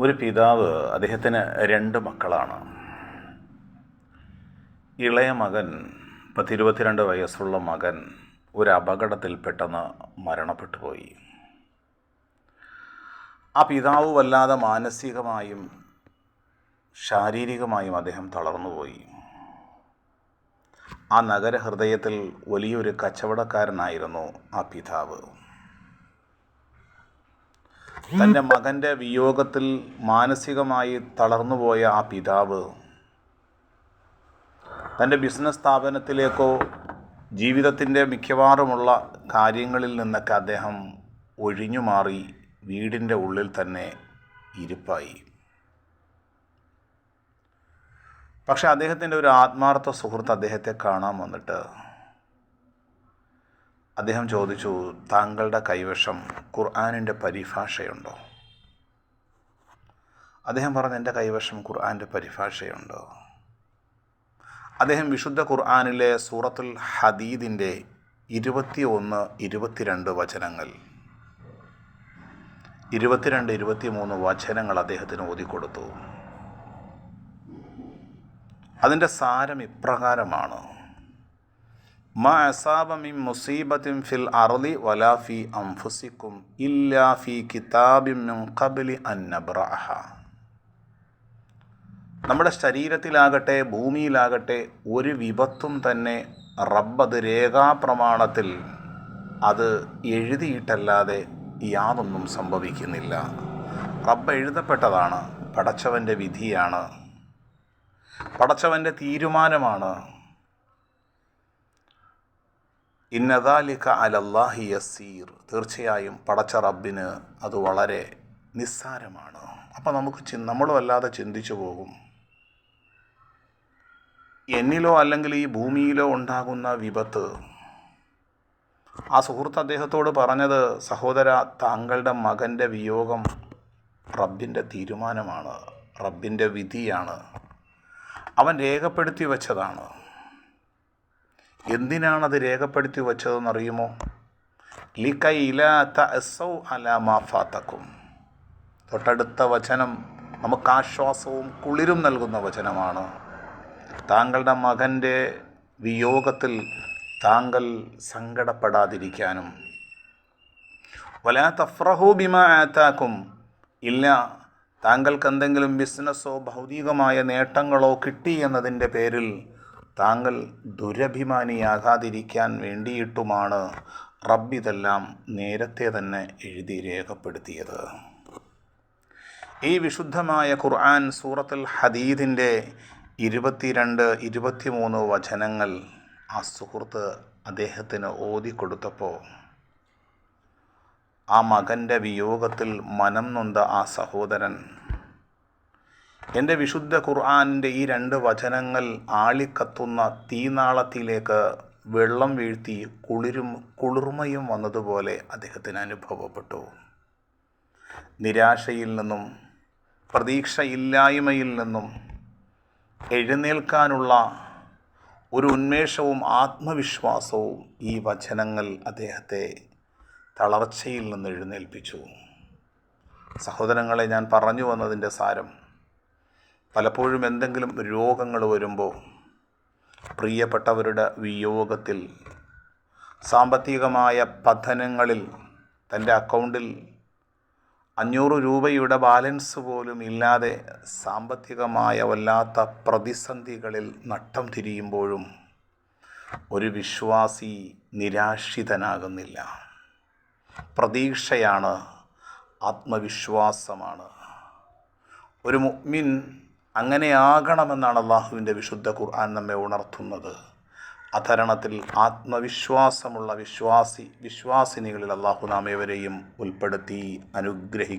ഒരു പിതാവ് അദ്ദേഹത്തിന് രണ്ട് മക്കളാണ്. ഇളയ മകൻ പത്തിരുപത്തിരണ്ട് വയസ്സുള്ള മകൻ ഒരു അപകടത്തിൽ പെട്ടെന്ന് മരണപ്പെട്ടു പോയി. ആ പിതാവ് വല്ലാതെ മാനസികമായും ശാരീരികമായും അദ്ദേഹം തളർന്നുപോയി ആ നഗരഹൃദയത്തിൽ വലിയൊരു കച്ചവടക്കാരനായിരുന്നു ആ പിതാവ്. തന്റെ മകന്റെ വിയോഗത്തിൽ മാനസികമായി തളർന്നുപോയ ആ പിതാവ് തന്റെ ബിസിനസ് സ്ഥാപനത്തിലേക്കോ ജീവിതത്തിന്റെ മിക്കവാറുമുള്ള കാര്യങ്ങളിൽ നിന്നൊക്കെ അദ്ദേഹം ഒഴിഞ്ഞു മാറി വീടിന്റെ ഉള്ളിൽ തന്നെ ഇരിപ്പായി. പക്ഷെ അദ്ദേഹത്തിന്റെ ഒരു ആത്മാർത്ഥ സുഹൃത്ത് അദ്ദേഹത്തെ കാണാൻ വന്നിട്ട് അദ്ദേഹം ചോദിച്ചു താങ്കളുടെ കൈവശം ഖുർആാനിന്റെ പരിഭാഷയുണ്ടോ? അദ്ദേഹം പറഞ്ഞു എന്റെ കൈവശം ഖുർആാന്റെ പരിഭാഷയുണ്ടോ? അദ്ദേഹം വിശുദ്ധ ഖുർആാനിലെ സൂറത്തുൽ ഹദീദിന്റെ ഇരുപത്തി ഒന്ന് ഇരുപത്തിരണ്ട് വചനങ്ങൾ ഇരുപത്തിരണ്ട് ഇരുപത്തിമൂന്ന് വചനങ്ങൾ അദ്ദേഹത്തിന് ഓതിക്കൊടുത്തു. അതിന്റെ സാരം ഇപ്രകാരമാണ്. മാ മുസീബത്തിൻ ഫിൽ അർളി വലാ ഫി അംഫുസിക്കും കിതാബിൻ ഖബ്ലി അൻ നബ്റഅഹ. നമ്മുടെ ശരീരത്തിലാകട്ടെ ഭൂമിയിലാകട്ടെ ഒരു വിപത്തും തന്നെ റബ്ബത് രേഖാപ്രമാണത്തിൽ അത് എഴുതിയിട്ടല്ലാതെ യാതൊന്നും സംഭവിക്കുന്നില്ല. റബ്ബ് എഴുതപ്പെട്ടതാണ് പടച്ചവന്റെ വിധിയാണ് പടച്ചവന്റെ തീരുമാനമാണ്. ഇന്നദാലിക അലല്ലാഹി യസീർ. തീർച്ചയായും പടച്ച റബ്ബിന് അത് വളരെ നിസ്സാരമാണ്. അപ്പം നമുക്ക് ചി നമ്മൾ വല്ലാതെ ചിന്തിച്ചു പോകും. എന്നിലോ അല്ലെങ്കിൽ ഈ ഭൂമിയിലോ ഉണ്ടാകുന്ന വിപത്ത്. ആ സുഹൃത്ത് അദ്ദേഹത്തോട് പറഞ്ഞത് സഹോദര താങ്കളുടെ മകന്റെ വിയോഗം റബ്ബിന്റെ തീരുമാനമാണ്. റബ്ബിന്റെ വിധിയാണ്. അവൻ രേഖപ്പെടുത്തി വച്ചതാണ്. എന്തിനാണത് രേഖപ്പെടുത്തി വച്ചതെന്നറിയുമോ? ലിക്കൈ തൊട്ടടുത്ത വചനം നമുക്ക് ആശ്വാസവും കുളിരും നൽകുന്ന വചനമാണ്. താങ്കളുടെ മകന്റെ വിയോഗത്തിൽ താങ്കൾ സങ്കടപ്പെടാതിരിക്കാനും. വലാ തഫ്രഹു ഇല്ല താങ്കൾക്ക് എന്തെങ്കിലും ബിസിനസ്സോ ഭൗതികമായ നേട്ടങ്ങളോ കിട്ടി എന്നതിന്റെ പേരിൽ താങ്കൾ ദുരഭിമാനിയാകാതിരിക്കാൻ വേണ്ടിയിട്ടുമാണ് റബ്ബിതെല്ലാം നേരത്തെ തന്നെ എഴുതി രേഖപ്പെടുത്തിയത്. ഈ വിശുദ്ധമായ ഖുർആൻ സൂറത്തുൽ ഹദീദിന്റെ ഇരുപത്തിരണ്ട് ഇരുപത്തിമൂന്ന് വചനങ്ങൾ ആ സുഹൃത്ത് അദ്ദേഹത്തിന് ഓതിക്കൊടുത്തപ്പോൾ ആ മകന്റെ വിയോഗത്തിൽ മനം നൊന്ത ആ സഹോദരൻ എന്റെ വിശുദ്ധ ഖുർആാനിന്റെ ഈ രണ്ട് വചനങ്ങൾ ആളിക്കത്തുന്ന തീനാളത്തിലേക്ക് വെള്ളം വീഴ്ത്തി കുളിരും കുളിർമയും വന്നതുപോലെ അദ്ദേഹത്തിന് അനുഭവപ്പെട്ടു. നിരാശയിൽ നിന്നും പ്രതീക്ഷയില്ലായ്മയിൽ നിന്നും എഴുന്നേൽക്കാനുള്ള ഒരു ഉന്മേഷവും ആത്മവിശ്വാസവും ഈ വചനങ്ങൾ അദ്ദേഹത്തെ തളർച്ചയിൽ നിന്ന് എഴുന്നേൽപ്പിച്ചു. സഹോദരങ്ങളെ ഞാൻ പറഞ്ഞു വന്നതിന്റെ സാരം പലപ്പോഴും എന്തെങ്കിലും രോഗങ്ങൾ വരുമ്പോൾ പ്രിയപ്പെട്ടവരുടെ വിയോഗത്തിൽ സാമ്പത്തികമായ പതനങ്ങളിൽ തന്റെ അക്കൗണ്ടിൽ അഞ്ഞൂറ് രൂപയുടെ ബാലൻസ് പോലും ഇല്ലാതെ സാമ്പത്തികമായ വല്ലാത്ത പ്രതിസന്ധികളിൽ നട്ടം തിരിയുമ്പോഴും ഒരു വിശ്വാസി നിരാശിതനാകുന്നില്ല. പ്രതീക്ഷയാണ് ആത്മവിശ്വാസമാണ്. ഒരു മുഅ്മിൻ അങ്ങനെയാകണമെന്നാണ് അള്ളാഹുവിന്റെ വിശുദ്ധ ഖുർആൻ നമ്മെ ഉണർത്തുന്നത്. അധരണത്തിൽ ആത്മവിശ്വാസമുള്ള വിശ്വാസി വിശ്വാസിനികളിൽ അള്ളാഹു നാം ഏവരെയും ഉൾപ്പെടുത്തി അനുഗ്രഹിക്കും.